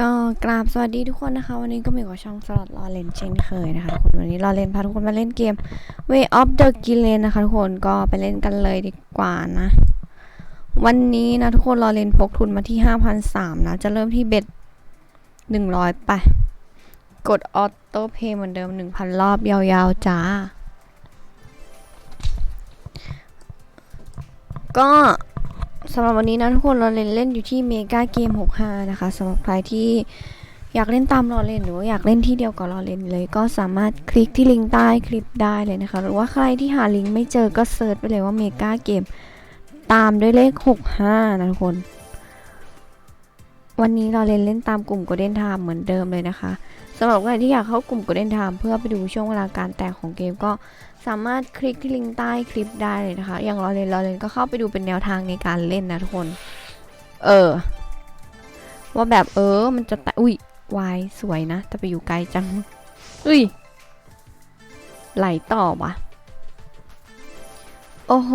ก็กราบสวัสดีทุกคนนะคะ วันนี้ก็มีกับช่องสลัดรอเลนเช่นเคยนะคะทุกคนวันนี้รอเลนพาทุกคนมาเล่นเกม Way of the g i l e n นะคะทุกคนก็ไปเล่นกันเลยดีกว่านะ วันนี้นะทุกคนรอเลนพกทุนมาที่ 5,003นะจะเริ่มที่เบ็ด100 ไป กดออโต้เพย์เหมือนเดิม 1,000 รอบยาวๆจ้า ก็ สำหรับวันนี้นะทุกคนเราเล่นเล่นอยู่ที่เมกาเกม 65 นะคะสำหรับใครที่อยากเล่นตามรอเล่นหรือว่าอยากเล่นที่เดียวกับรอเล่นเลย ก็สามารถคลิกที่ลิงก์ใต้คลิปได้เลยนะคะ หรือว่าใครที่หาลิงก์ไม่เจอก็เซิร์ชไปเลยว่าเมกาเกมตามด้วยเลข 65 นะทุกคน วันนี้เราเล่นเล่นตามกลุ่ม Golden Time เหมือนเดิมเลยนะคะสำหรับใครที่อยากเข้ากลุ่ม Golden Time เพื่อไปดูช่วงเวลาการแตกของเกมก็สามารถคลิกที่ลิงก์ใต้คลิปได้เลยนะคะ อย่างเราเล่นเราเล่นก็เข้าไปดูเป็นแนวทางในการเล่นนะทุกคน เออ ว่าแบบเออ มันจะแตะอุ้ยวายสวยนะ แต่ไปอยู่ไกลจัง อุ้ย ไหลต่อวะโอ้โห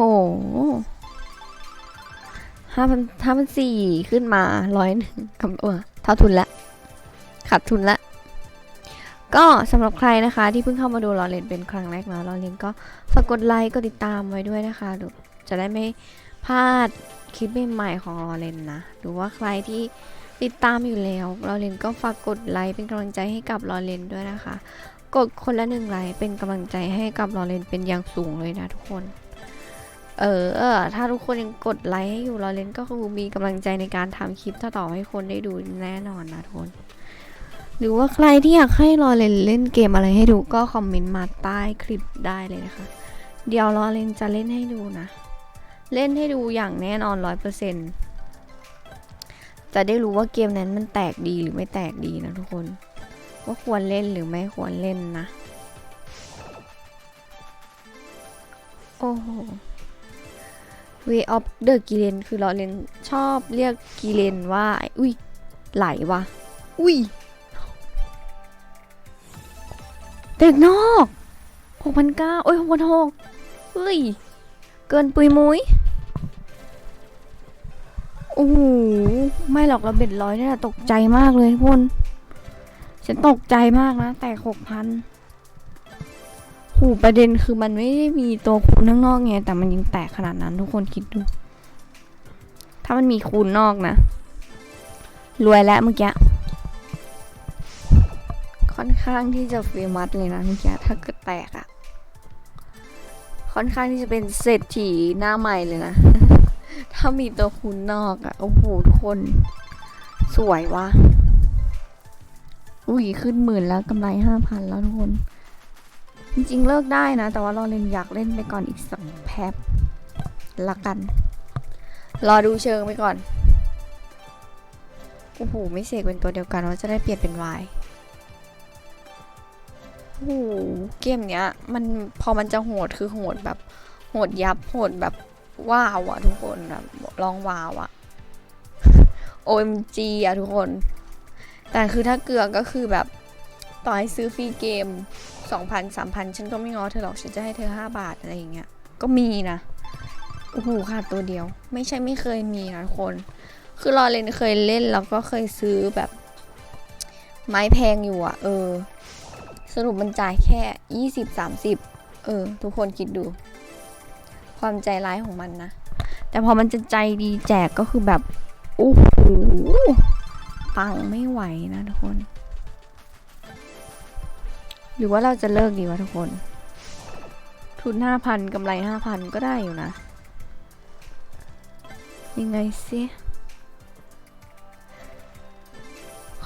ห้าพันห้าพันสี่ขึ้นมาร้อยหนึ่งคำเออเท่าทุนละขาดทุนละ ก็สำหรับใครนะคะ ที่เพิ่งเข้ามาดูรอเลนเป็นครั้งแรกเนาะรอเลนก็ฝากกดไลค์กดติดตามไว้ด้วยนะคะดูจะได้ไม่พลาดคลิปใหม่ๆของรอเลนนะหรือว่าใครที่ติดตามอยู่แล้วรอเลนก็ฝากกดไลค์เป็นกำลังใจให้กับรอเลนด้วยนะคะ กดคนละหนึ่งไลค์เป็นกำลังใจให้กับรอเลนเป็นอย่างสูงเลยนะทุกคน เออ ถ้าทุกคนยังกดไลค์ให้อยู่รอเลนก็คือมีกำลังใจในการทำคลิปต่อๆให้คนได้ดูแน่นอนนะทุกคนหรือว่าใครที่อยากให้รอเลนเล่นเกมอะไรให้ดูก็คอมเมนต์มาใต้คลิปได้เลยนะคะ เดี๋ยวรอเลนจะเล่นให้ดูนะ เล่นให้ดูอย่างแน่นอนร้อยเปอร์เซ็นต์จะได้รู้ว่าเกมนั้นมันแตกดีหรือไม่แตกดีนะทุกคน ว่าควรเล่นหรือไม่ควรเล่นนะ โอ้โห Way of the g i l e n คือรอเลนชอบเรียกกิเลนว่า อุ้ย ไหลวะอุ้ย เด็กนอกหกพันเก้าโอ้ยหกพันหกเฮ้ย เกินปุยมุ้ยโอ้โหไม่หรอกเราเบ็ดร้อยเนี่ยตกใจมากเลยทุกคน ฉันตกใจมากนะ แตกหกพัน หูประเด็นคือมันไม่ได้มีตัวคูณข้างนอกไง แต่มันยังแตกขนาดนั้นทุกคนคิดดู ถ้ามันมีคูณนอกนะ รวยแล้วเมื่อกี้ ค่อนข้างที่จะเฟมัสเลยนะเมื่อกี้ถ้าเกิดแตกอะค่อนข้างที่จะเป็นเศรษฐีหน้าใหม่เลยนะ ถ้ามีตัวคูณนอกอะโอ้โหทุกคน สวยวะอุ้ยขึ้นหมื่นแล้วกำไรห้าพันแล้วทุกคน จริงๆ เลิกได้นะ แต่ว่าเราเล่นอยากเล่นไปก่อนอีกสักแป๊บละกัน รอดูเชิงไปก่อน โอ้โห ไม่เสกเป็นตัวเดียวกันว่าจะได้เปลี่ยนเป็น Y โอ้โหเกมเนี้ย มันพอมันจะโหดคือโหดแบบ โหดยับโหดแบบว้าวอะทุกคนแบบลองว้าวอะ OMG อะทุกคน แต่คือถ้าเกลือก็คือแบบ ต่อให้ซื้อฟรีเกม 2,000 3,000ฉันก็ไม่ง้อเธอหรอกฉันจะให้เธอ5บาทอะไรอย่างเงี้ยก็มีนะโอ้โหขาดตัวเดียว ไม่ใช่ไม่เคยมีนะทุกคน คือรอเลนเคยเล่นแล้วก็เคยซื้อแบบ ไม้แพงอยู่อะเออ สรุปมันจ่ายแค่ยี่สิบสามสิบเออ ทุกคนคิดดู ความใจร้ายของมันนะ แต่พอมันจะใจดีแจกก็คือแบบโอ้โหปังไม่ไหวนะทุกคน หรือว่าเราจะเลิกดีวะทุกคน ทุนห้าพันกำไรห้าพันก็ได้อยู่นะ ยังไงสิ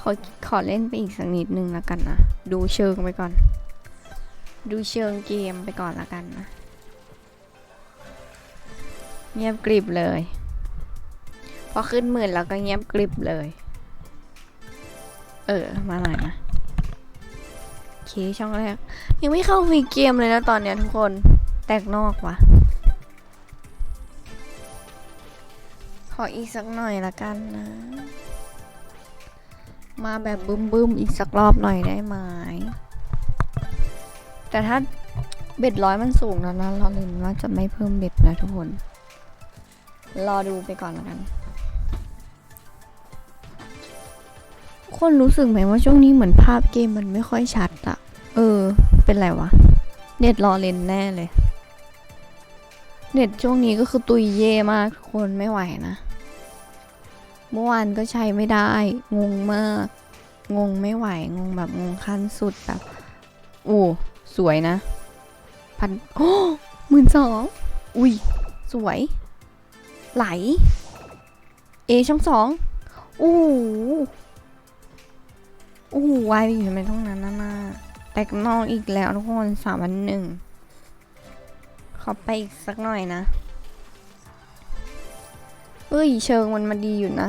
ขอขอเล่นไปอีกสักนิดนึงแล้วกันนะ ดูเชิงไปก่อน ดูเชิงเกมไปก่อนแล้วกันนะ เงียบกริบเลย พอขึ้นหมื่นแล้วก็เงียบกริบเลย เออ มาหน่อยนะ เคช่องแรก ยังไม่เข้าฟรีเกมเลยนะตอนเนี้ยทุกคนแตกนอกว่ะ ขออีกสักหน่อยละกันนะ มาแบบบึ้มๆอีกสักรอบหน่อยได้ไหมแต่ถ้าเบ็ดร้อยมันสูงแล้วนะเราเลยว่าจะไม่เพิ่มเบ็ดนะทุกคน รอดูไปก่อนแล้วกัน คนรู้สึกไหมว่าช่วงนี้เหมือนภาพเกมมันไม่ค่อยชัดอะ เออ เป็นไรวะ เน็ตรอเลนแน่เลย เน็ตช่วงนี้ก็คือตุยเย่มากทุกคนไม่ไหวนะ เมื่อวานก็ใช้ไม่ได้ งงมาก งงไม่ไหว งงแบบงงขั้นสุดแบบโอ้สวยนะ พันโอ้หมื่นสองอุ้ย สวย ไหล เอช่องสองโอ้โหโอ้โหวายไปอยู่ทำไมท้องนั้นน่ะน่า แตกนอกอีกแล้วทุกคนสามวันหนึ่งขอไปอีกสักหน่อยนะ เอ้ย เชิงมันมาดีอยู่นะ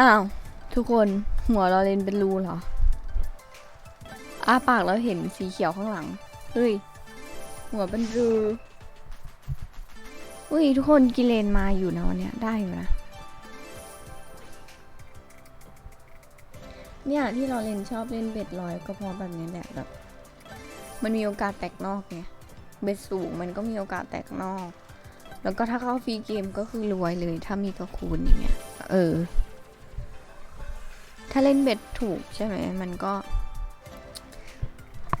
อ้าว ทุกคนหัวเราเลนเป็นรูเหรอ อ้าปากแล้วเห็นสีเขียวข้างหลัง เฮ้ย หัวเป็นรู อุ้ย ทุกคนกิเลนมาอยู่นะวันเนี้ยได้อยู่นะ เนี่ยที่เราเล่นชอบเล่นเบ็ดลอยก็เพราะแบบนี้แหละแบบ มันมีโอกาสแตกนอกไงเบ็ดสูงมันก็มีโอกาสแตกนอก แล้วก็ถ้าเข้าฟรีเกมก็คือรวยเลย ถ้ามีตัวคูณอย่างเงี้ยเออ ถ้าเล่นเบ็ดถูกใช่ไหมมันก็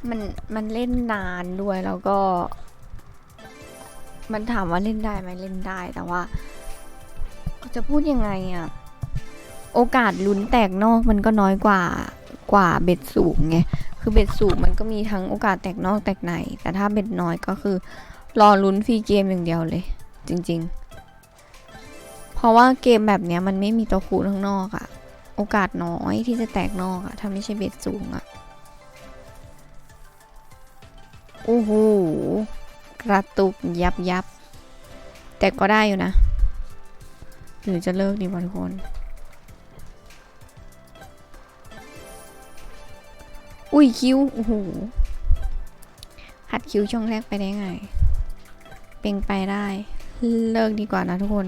มันมันเล่นนานด้วยแล้วก็ มันถามว่าเล่นได้ไหมเล่นได้แต่ว่า จะพูดยังไงอะ โอกาสลุ้นแตกนอกมันก็น้อยกว่ากว่าเบ็ดสูงไง คือเบ็ดสูงมันก็มีทั้งโอกาสแตกนอกแตกใน แต่ถ้าเบ็ดน้อยก็คือรอลุ้นฟรีเกมอย่างเดียวเลย จริง ๆ เพราะว่าเกมแบบเนี้ยมันไม่มีตัวคูณข้างนอกอะโอกาสน้อยที่จะแตกนอกอะถ้าไม่ใช่เบ็ดสูงอะโอ้โหกระตุกยับยับ แต่ก็ได้อยู่นะ หรือจะเลิกดีวะทุกคน อุ้ยคิ้วโอ้โหหัดคิ้วช่องแรกไปได้ไง เป็นไปได้ เลิกดีกว่านะทุกคน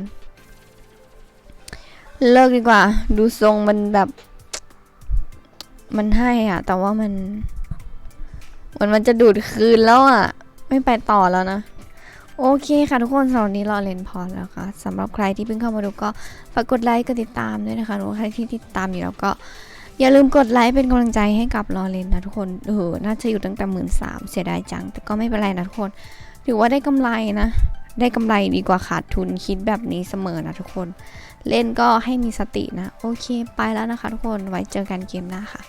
เลิกดีกว่า ดูทรงมันแบบ มันให้อะ แต่ว่ามันมันมันจะดูดคืนแล้วอะ ไม่ไปต่อแล้วนะ โอเคค่ะทุกคนสำหรับนี้รอเลนพอแล้วค่ะสำหรับใครที่เพิ่งเข้ามาดูก็ฝากกดไลค์กดติดตามด้วยนะคะหรือใครที่ติดตามอยู่แล้วก็ อย่าลืมกดไลค์เป็นกำลังใจให้กับรอเลนนะทุกคนเออน่าจะอยู่ตั้งแต่หมื่นสามเสียดายจัง แต่ก็ไม่เป็นไรนะทุกคน ถือว่าได้กำไรนะ ได้กำไรดีกว่าขาดทุนคิดแบบนี้เสมอนะทุกคน เล่นก็ให้มีสตินะ โอเค ไปแล้วนะคะทุกคนไว้เจอกันเกมหน้าค่ะ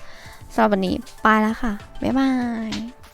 สำหรับวันนี้ไปแล้วค่ะ บ๊ายบาย